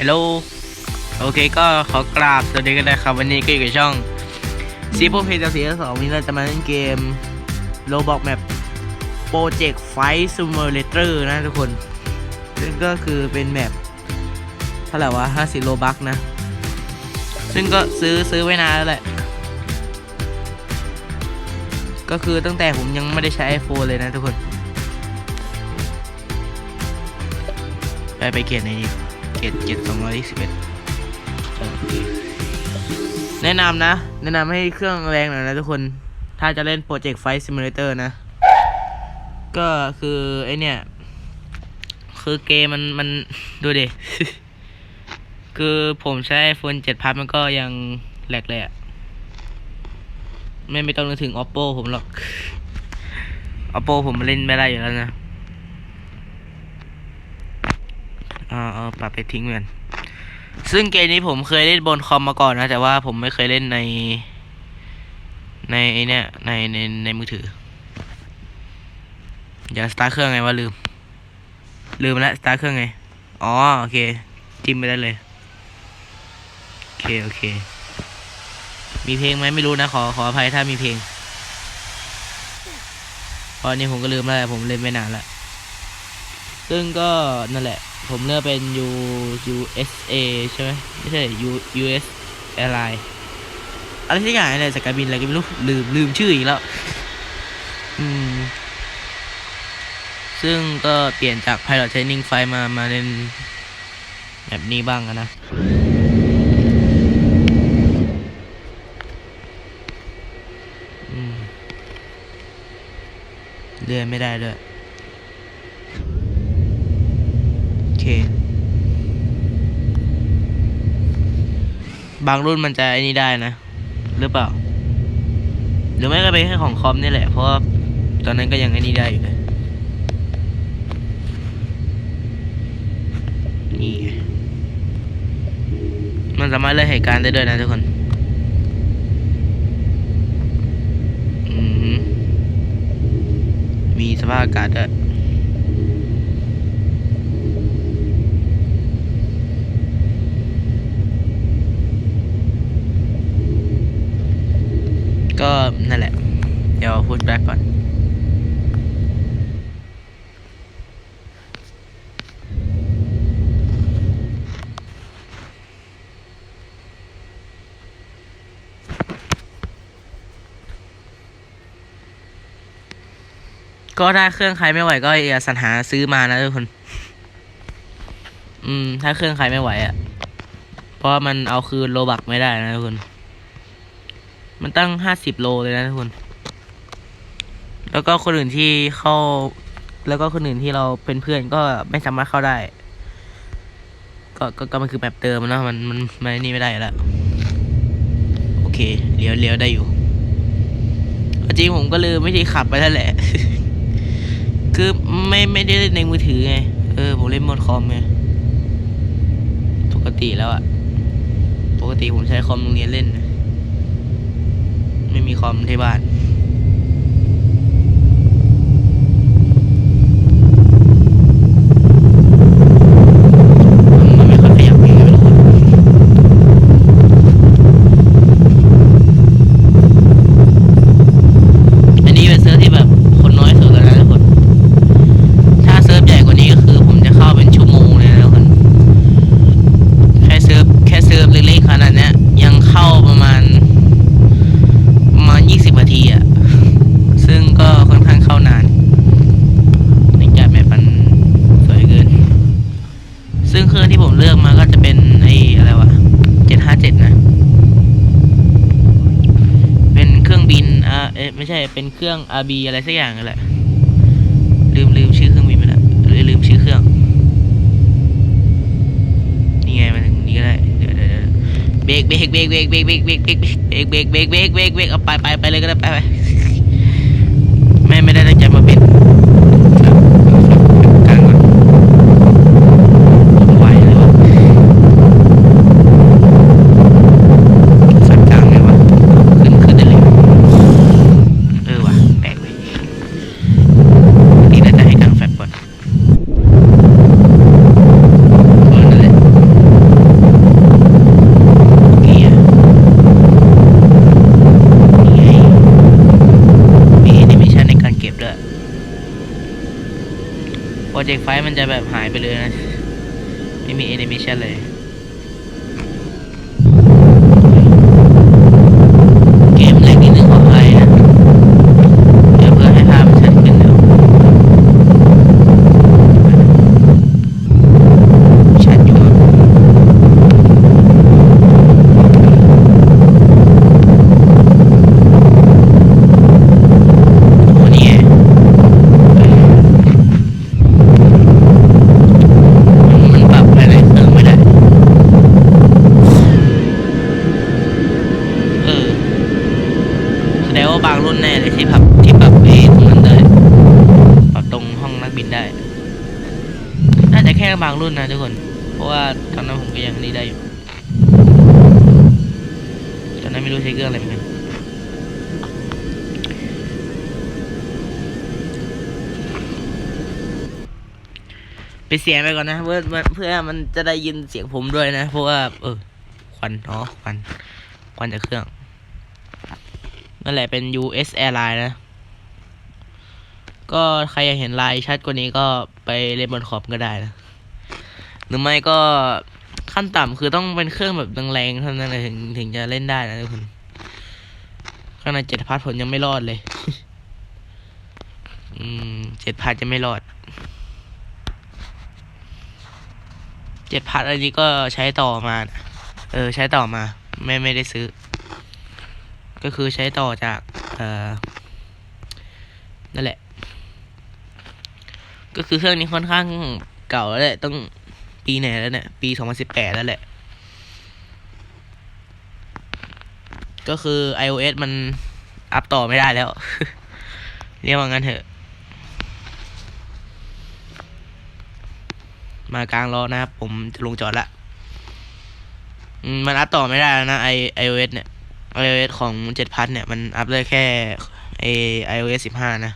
ฮัลโหลโอเคก็ขอกราบสวัสดีกันนะครับ วันนี้ก็อยู่กับช่องซีโฟเพจสีสองวันนี้เราจะมาเล่นเกมโ o บอกแมปโปรเจกต์ไฟซูเม l เลเตอร์นะทุกคนซึ่งก็คือเป็นแมปเท่าไหร่วะ50โลบักนะ ซึ่งก็ซื้อซื้อไว้นานแล้วแหละ ก็คือตั้งแต่ผมยังไม่ได้ใช้ iPhone เลยนะทุกคน ไปไปเกียรในนี้ เกียรเกียรสองร้อยสิบเอ็ดแนะนำนะ แนะนำให้เครื่องแรงหน่อยนะทุกคน ถ้าจะเล่นโปรเจกต์ไฟซิมูเลเตอร์นะ ก็คือไอเนี่ย คือเกมมันมันดูดิ คือผมใช้ iPhone 7 Plus มันก็ยังแหลกเลยอะไม่ไม่ต้องนึกถึง oppo ผมหรอก oppo ผมเล่นไม่ได้อยู่แล้วนะ อ่าเอาปรับไปทิ้งเหมือนซึ่งเกมนี้ผมเคยเล่นบนคอมมาก่อนนะ แต่ว่าผมไม่เคยเล่นใน ในไอเนี่ยในในในมือถือ อย่าสตาร์ทเครื่องไงว่าลืม ลืมแล้วสตาร์ทเครื่องไง อ๋อโอเค จิ้มไปได้เลย โอเคโอเค มีเพลงไหมไม่รู้นะ ขอขออภัยถ้ามีเพลงเพราะอันนี้ผมก็ลืมแล้วผมเล่นไม่นานละ ซึ่งก็นั่นแหละ ผมเลือกเป็น U USA ใช่ไหมไม่ใช่ U US Airline อะไรที่อย่างอะไรจากการบินอะไรก็ไม่รู้ลืมลืมชื่ออีกแล้ว อืม ซึ่งก็เปลี่ยนจาก Pilot Training Flight มามาเล่นแบบนี้บ้างนะเลื่อนไม่ได้ด้วย โอ เค บางรุ่นมันจะไอ้นี่ได้นะ หรือเปล่า หรือไม่ก็เป็นแค่ของคอมนี่แหละ เพราะตอนนั้นก็ยังไอ้นี่ได้อยู่เลย นี่ มันสามารถเลือกเหตุการณ์ได้ด้วยนะทุกคนอืมมีสภาพอากาศด้วย ก็นั่นแหละ เดี๋ยวพูดแบ็กก่อนก็ถ้าเครื่องใครไม่ไหวก็อย่าสรรหาซื้อมานะทุกคน อืม ถ้าเครื่องใครไม่ไหวอะ่ะ เพราะมันเอาคืนโลบักไม่ได้นะทุกคน มันตั้งห้าสิบโลเลยนะทุกคน แล้วก็คนอื่นที่เข้า แล้วก็คนอื่นที่เราเป็นเพื่อนก็ไม่สามารถเข้าได้ ก็ก็ก็มันคือแบบเติมนะมันมันมันนี่ไม่ได้แล้ว โอเคเลี้ยวเลี้ยวได้อยู่ จริงผมก็ลืมวิธีขับไปแล้วแหละ คือไม่ไม่ได้เล่นในมือถือไง เออผมเล่นบนคอมไง ปกติแล้วอะปกติผมใช้คอมโรงเรียนเล่นนะ ไม่มีคอมที่บ้านมันไม่ค่อยขยับเองนะทุกคนอันนี้เป็นเซิร์ฟที่แบบคนน้อยสุดแล้วนะทุกคน ถ้าเซิร์ฟใหญ่กว่านี้ก็คือผมจะเข้าเป็นชั่วโมงเลยนะทุกคน แค่เซิร์ฟแค่เซิร์ฟเล็กๆขนาดเนี้ยยังเข้าประมาณ ประมาณยี่สิบนาทีอะซึ่งก็ค่อนข้างเข้านานเนื่องจากแมปมันสวยเกิน ซึ่งเครื่องที่ผมเลือกมาก็จะเป็นไอ้อะไรวะเจ็ดห้าเจ็ดนะ เป็นเครื่องบินอ่า เอ๊ะไม่ใช่เป็นเครื่อง RB อะไรสักอย่างนั่นแหละลืมลืมชื่อเครื่องบินไปแล้วหรือลืมชื่อเครื่องนี่ไงมาถึงนี้ก็ได้เดี๋ยวเดี๋ยวเบรกเบรกเบรกเบรกเบรกเบรกเบรกเบรกเบรกเบรกเบรกเบรกเบรกเอาไปไปไปเลยก็ได้ไปไปไม่ไม่ได้ตั้งใจมาเป็นกลางก่อนไหวเลยวะสักกลางเลยวะขึ้นขึ้นได้เลยเออว่ะแปลกเลยนี่น่าจะให้กลางแฟบก่อนเออนั่นแหละ เจกต์ไฟมันจะแบบหายไปเลยนะ ไม่มีแอนิเมชันเลย เกมเล็กนิดนึงขออภัยนะ เดี๋ยวเพื่อให้ภาพมันชัดขึ้นเดี๋ยวชัดอยู่ครับโอ้นี่ไงมันปรับภายในเครื่องไม่ได้ เออ แสดงว่าบางรุ่นแน่เลยที่ปรับที่ปรับเอตรงนั้นได้ปรับตรงห้องนักบินได้ น่าจะแค่บางรุ่นนะทุกคน เพราะว่าตอนนั้นผมก็ยังนี่ได้อยู่ตอนนั้นไม่รู้ใช้เครื่องอะไรเหมือนกันไปเสียงไปก่อนนะเพื่อเพื่อมันจะได้ยินเสียงผมด้วยนะ เพราะว่า เออควันอ๋อควันควันจากเครื่อง นั่นแหละเป็น US Airline นะ ก็ใครอยากเห็นลายชัดกว่านี้ก็ไปเล่นบนขอบก็ได้นะ หรือไม่ก็ขั้นต่ำคือต้องเป็นเครื่องแบบแรงๆเท่านั้นเลยถึงถึงจะเล่นได้นะทุกคนข้างในเจ็ดพัทผมยังไม่รอดเลย อืมเจ็ดพัทจะไม่รอดเจ็ดพัทอันนี้ก็ใช้ต่อมานะเออ ใช้ต่อมา ไม่ไม่ได้ซื้อ ก็คือใช้ต่อจากนั่นแหละ ก็คือเครื่องนี้ค่อนข้างเก่าแล้วแหละต้องปีไหนแล้วเนี่ย ปีสองพันสิบแปดแล้วแหละ ก็คือ iOS มันอัพต่อไม่ได้แล้ว เรียกว่างั้นเถอะ มากลางรอนะครับ ผมจะลงจอดละมันอัพต่อไม่ได้แล้วนะ i iOS เนี่ย iOS ของเจ็ดพัทเนี่ย มันอัพได้แค่ไอ iOS สิบห้านะ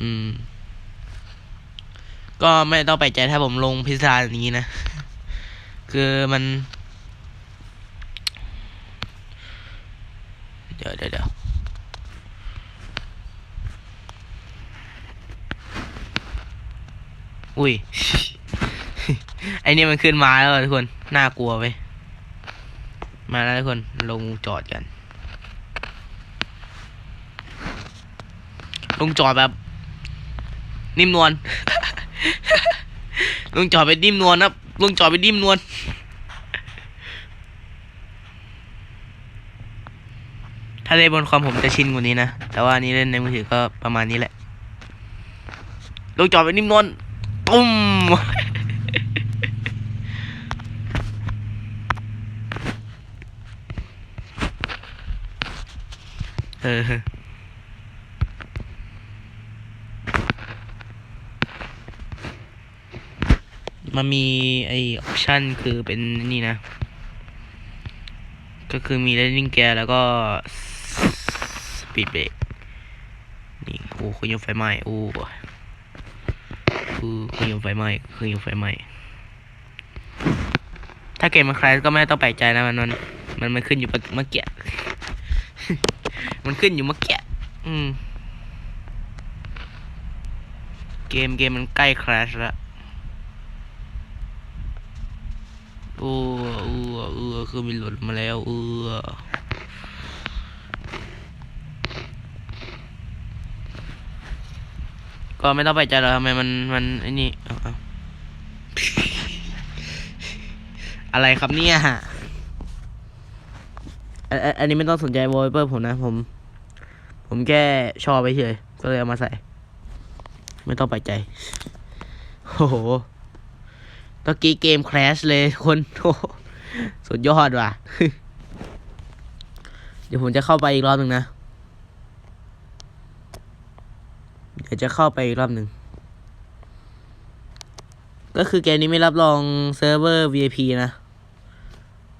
อืม ก็ไม่ต้องไปใจถ้าผมลงพิซซ่าอย่างนี้นะ คือมัน เดี๋ยวเดี๋ยวเดี๋ยวอุ้ย ไอเนี่ยมันขึ้นมาแล้วทุกคน น่ากลัวไป มาแล้วทุกคนลงจอดกัน ลงจอดแบบ นิ่มนวล ลงจอดไปนิ่มนวลนะลงจอดไปนิ่มนวลถ้าเล่นบนคอมผมจะชินกว่านี้นะ แต่ว่านี่เล่นในมือถือก็ประมาณนี้แหละ ลงจอดไปนิ่มนวลตุ้ม เออ มันมีไอออปชั่นคือเป็นนี่นะ ก็คือมี landing gear แล้วก็ speed brake นี่โอ้ครื่องยนต์ไฟไหม้โอ้คือครื่องยนต์ไฟไหม้คือยมไฟไหม้ถ้าเกมมันคลายก็ไม่ต้องแปลกใจนะมันมันมันมันขึ้นอยู่เมื่อกี้ มันขึ้นอยู่เมื่อกี้อืม เกมเกมมันใกล้คลาสแล้วโอ้เออเออคือมีหลุดมาแล้วเออก็ไม่ต้องไปใจหรอกทำไมมันมันไอ้นี่เอาเอาอะไรครับเนี่ย อันอันอันนี้ไม่ต้องสนใจโวลเปอร์ผมนะ ผม ผมแค่ชอบไปเฉย ก็เลยเอามาใส่ ไม่ต้องไปใจ โอ้โหตะกี้เกม crash เลยคนโสุดยอดว่ะ เดี๋ยวผมจะเข้าไปอีกรอบหนึ่งนะ เดี๋ยวจะเข้าไปอีกรอบหนึ่ง ก็คือเกมนี้ไม่รับรองเซิร์ฟเวอร์ VIP นะ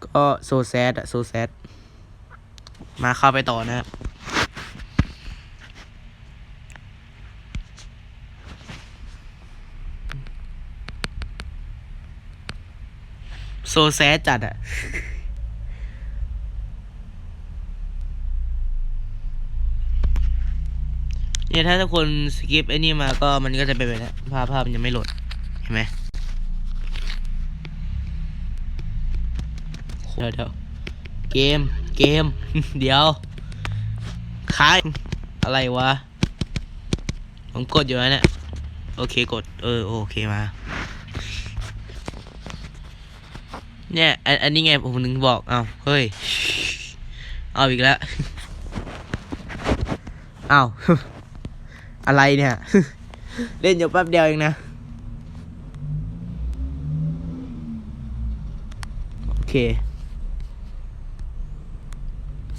ก็โซแซดอะโซแซด มาเข้าไปต่อนะครับโซแซจัดอะเนี่ยถ้าทุกคนสกิปไอ้นี่มาก็มันก็จะเป็นแบบนี้ภาพภาพมันยังไม่โหลด เห็นไหมเดี๋ยวเดี๋ยวเกม เกม เดี๋ยวคายอะไรวะ ผมกดอยู่แล้วเนี่ย โอเคกด เออ โอเคมา เนี่ย อันนี้ไงผมถึงบอก เอาเฮ้ย เอาอีกแล้ว เอาอะไรเนี่ย เล่นอยู่แป๊บเดียวเองนะ โอเค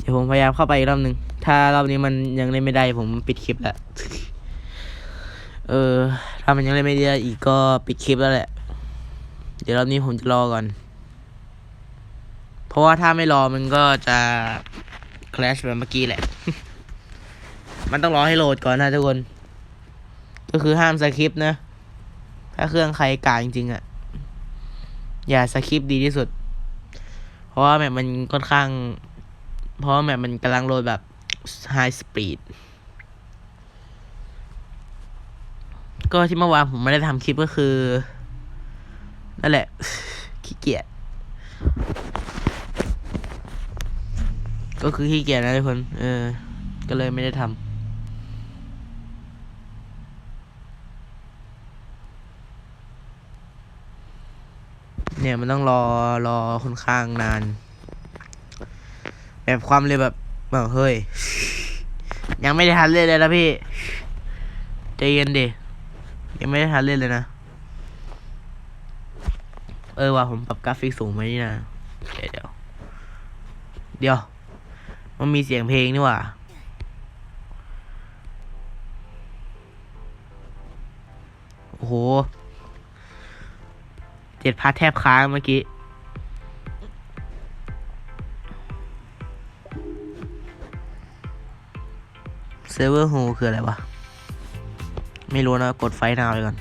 ดี๋ยวผมพยายามเข้าไปอีกรอบหนึ่งถ้ารอบนี้มันยังเล่นไม่ได้ผมปิดคลิปแล้วเออ ถ้ามันยังเล่นไม่ได้อีกก็ปิดคลิปแล้วแหละ เดี๋ยวรอบนี้ผมจะรอก่อน เพราะว่าถ้าไม่รอมันก็จะ crash แบบเมื่อกี้แหละ มันต้องรอให้โหลดก่อนนะทุกคน ก็คือห้ามสคริปนะ ถ้าเครื่องใครกากจริงๆอะ่ะ อย่าสคริปดีที่สุด เพราะว่าแบบมันค่อนข้าง เพราะแบบมันกำลังโหลดแบบ high speed ก็ที่เมื่อวานผมไม่ได้ทำคลิปก็คือ นั่นแหละ ขี้เกียจก็คือขี้เกียจนะทุกคน เออ ก็เลยไม่ได้ทำเนี่ยมันต้องรอรอค่อนข้างนาน แบบความเร็วแบบแบบเฮ้ย ยังไม่ได้ทันเล่นเลยนะพี่ใจเย็นดิยังไม่ได้ทันเล่นเลยนะ เออว่ะผมปรับกราฟิกสูงไว้นี่นะเดี๋ยวเดี๋ยว เดี๋ยว มันมีเสียงเพลงนี่ว่าโอ้โห เจ็ดพัทแทบค้างเมื่อกี้ ซิร์ฟเวอร์โฮคืออะไรวะ ไม่รู้นะ กดไฟนาวเลยก่อน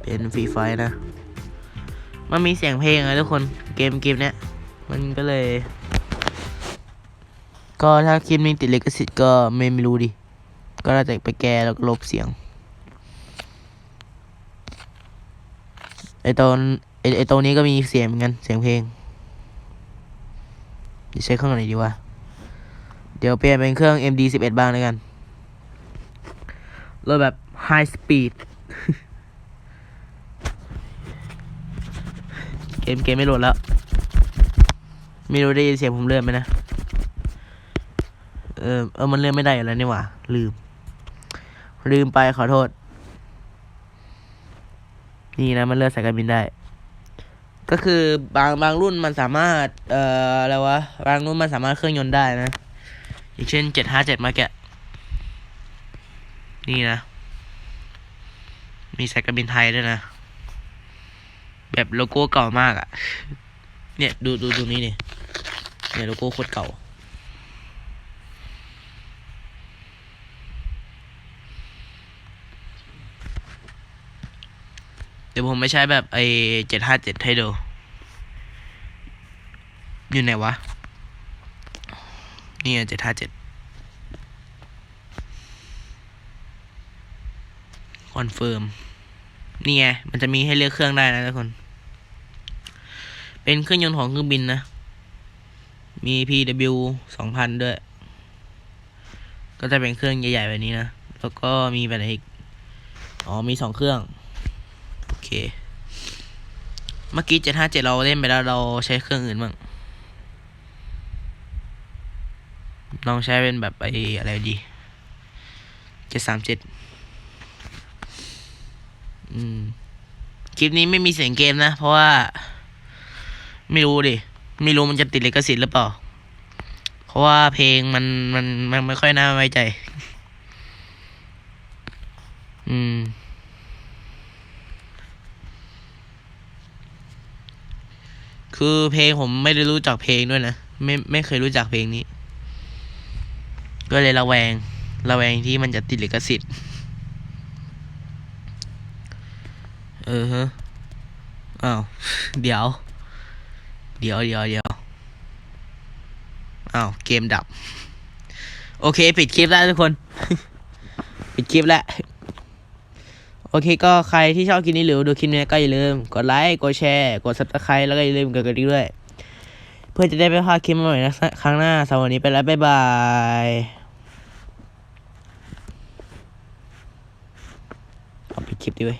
เป็นฟรีไฟนะ มันมีเสียงเพลงอะทุกคน เกมเกมเนี้ย มันก็เลย ก็ถ้าคลิปนี้ติดเลิขสิทธิ์ก็ไม่ไม่รู้ดิ ก็น่าจะไปแก้แล้วก็ลบเสียง ไอตอนไอไอตรงนี้ก็มีเสียงเหมือนกัน เสียงเพลงจะใช้เครื่องไหนดีวะ ดี๋ยวเปลี่ยนเป็นเครื่อง MD 11 บ้างแล้วกันรถแบบ High Speed เกมเกมไม่โหลดแล้ว ไม่รู้ได้ยินเสียงผมเลื่อนไหมนะ เออเออมันเลื่อนไม่ได้อยู่แล้วนี่หว่า ลืม ลืมไปขอโทษ นี่นะ มันเลื่อนสายการบินได้ ก็คือบางบางรุ่นมันสามารถ เอ่ออะไรวะ บางรุ่นมันสามารถเครื่องยนต์ได้นะ อย่างเช่นเจ็ดห้าเจ็ดมาแกะ นี่นะ มีสายการบินไทยด้วยนะ แบบโลโก้เก่ามากอะ่ะ เนี่ยดูดูตรงนี้นี่เนี่ยโลโก้โคตรเก่า เดี๋ยวผมไม่ใช้แบบไอเจ็ดห้าเจ็ดให้ดู อยู่ไหนวะ นี่เจ็ดห้าเจ็ดคอนเฟิร์มนี่ไง มันจะมีให้เลือกเครื่องได้นะทุกคน เป็นเครื่องยนต์ของเครื่องบินนะ มี PW สองพันด้วย ก็จะเป็นเครื่องใหญ่ๆแบบนี้นะ แล้วก็มีแบบไหนอีก อ๋อ มีสองเครื่อง โอเค เมื่อกี้เจ็ดห้าเจ็ดเราเล่นไปแล้วเราใช้เครื่องอื่นบ้าง ลองใช้เป็นแบบไออะไรดีเจ็ดสามเจ็ดอืมคลิปนี้ไม่มีเสียงเกมนะ เพราะว่า ไม่รู้ดิ ไม่รู้มันจะติดลิขสิทธิ์หรือเปล่า เพราะว่าเพลงมันมันมันไม่ค่อยน่าไว้ใจ อืมคือเพลงผมไม่ได้รู้จักเพลงด้วยนะ ไม่ไม่เคยรู้จักเพลงนี้ ก็เลยระแวง ระแวงที่มันจะติดลิขสิทธิ์ เออฮะ อ้าว เดี๋ยว เดี๋ยวเดี๋ยวเดี๋ยวอ้าว เกมดับ โอเค ปิดคลิปแล้วทุกคน ปิดคลิปแล้ว โอเค ก็ใครที่ชอบคลิปนี้หรือดูคลิปนี้ก็อย่าลืม กดไลค์ กดแชร์ กด subscribe แล้วก็อย่าลืมกดกระดิ่งด้วยเพื่อจะได้ไม่พลาดคลิปใหม่ๆนะครั้งหน้าสำหรับวันนี้ไปแล้ว บ๊ายบาย เอาปิดคลิปดิเว้ย